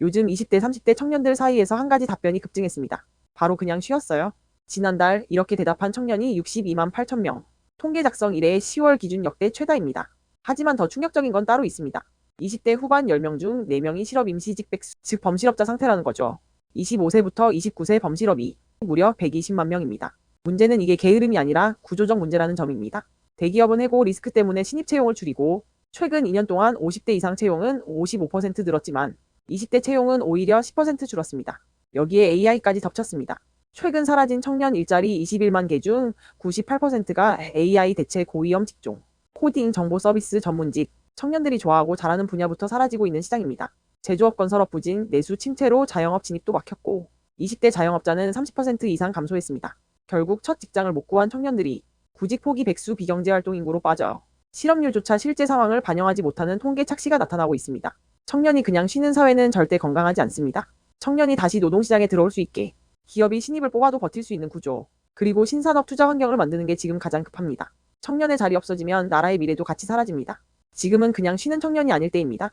요즘 20대, 30대 청년들 사이에서 한 가지 답변이 급증했습니다. 바로 그냥 쉬었어요. 지난달 이렇게 대답한 청년이 62만 8천 명. 통계 작성 이래 10월 기준 역대 최다입니다. 하지만 더 충격적인 건 따로 있습니다. 20대 후반 10명 중 4명이 실업 임시직 백수, 즉 범실업자 상태라는 거죠. 25세부터 29세 범실업이 무려 120만 명입니다. 문제는 이게 게으름이 아니라 구조적 문제라는 점입니다. 대기업은 해고 리스크 때문에 신입 채용을 줄이고 최근 2년 동안 50대 이상 채용은 55% 늘었지만 20대 채용은 오히려 10% 줄었습니다. 여기에 AI까지 덮쳤습니다. 최근 사라진 청년 일자리 21만 개 중 98%가 AI 대체 고위험 직종, 코딩 정보 서비스 전문직, 청년들이 좋아하고 잘하는 분야부터 사라지고 있는 시장입니다. 제조업 건설업 부진, 내수 침체로 자영업 진입도 막혔고 20대 자영업자는 30% 이상 감소했습니다. 결국 첫 직장을 못 구한 청년들이 구직 포기 백수 비경제 활동 인구로 빠져 실업률조차 실제 상황을 반영하지 못하는 통계 착시가 나타나고 있습니다. 청년이 그냥 쉬는 사회는 절대 건강하지 않습니다. 청년이 다시 노동시장에 들어올 수 있게 기업이 신입을 뽑아도 버틸 수 있는 구조, 그리고 신산업 투자 환경을 만드는 게 지금 가장 급합니다. 청년의 자리 없어지면 나라의 미래도 같이 사라집니다. 지금은 그냥 쉬는 청년이 아닐 때입니다.